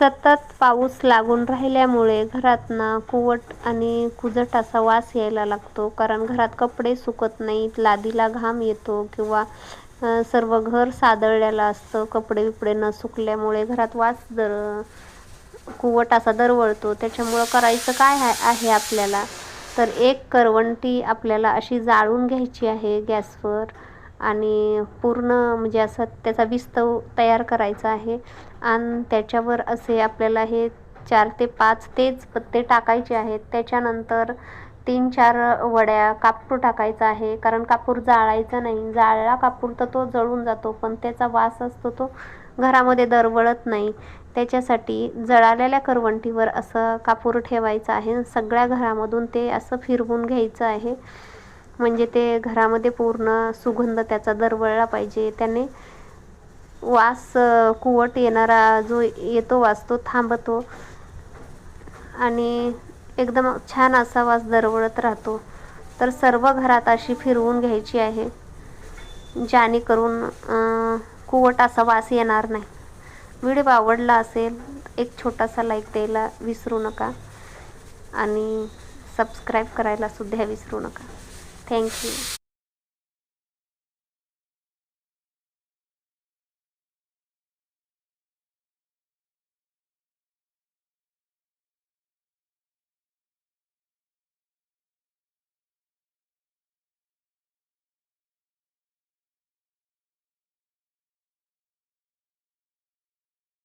सतत पाऊस लागून राहिल्यामुळे घरातनं कुवट आणि कुजट असा वास यायला लागतो. कारण घरात कपडे सुकत नाहीत लादीला घाम येतो किंवा सर्व घर सादळलेलं असतं. कपडे बिपडे न सुकल्यामुळे घरात वास दर कुवट असा दरवळतो. त्याच्यामुळं करायचं काय आहे आपल्याला? तर एक करवंटी आपल्याला अशी जाळून घ्यायची आहे गॅसवर. आणि पूर्ण म्हणजे असं त्याचा विस्तव तयार करायचा आहे. आणि त्याच्यावर असे आपल्याला हे चार ते पाच तेच पत्ते टाकायचे आहेत. त्याच्यानंतर तीन चार वड्या कापूर टाकायचा आहे. कारण कापूर जाळायचा नाही. जाळला कापूर तर तो जळून जातो पण त्याचा वास असतो तो घरामध्ये दरवळत नाही. त्याच्यासाठी जळालेल्या करवंटीवर असं कापूर ठेवायचं आहे. सगळ्या घरामधून ते असं फिरवून घ्यायचं आहे. म्हणजे ते घरामध्ये पूर्ण सुगंध त्याचा दरवळला पाहिजे. त्याने वास कुवट येणारा जो येतो वास तो थांबतो. आणि एकदम छान असा वास दरवळत राहतो. तर सर्व घरात अशी फिरवून घ्यायची आहे जेणेकरून कुवट असा वास येणार नाही. व्हिडिओ आवडला असेल एक छोटासा लाईक द्यायला विसरू नका. आणि सबस्क्राईब करायला सुद्धा विसरू नका. thank you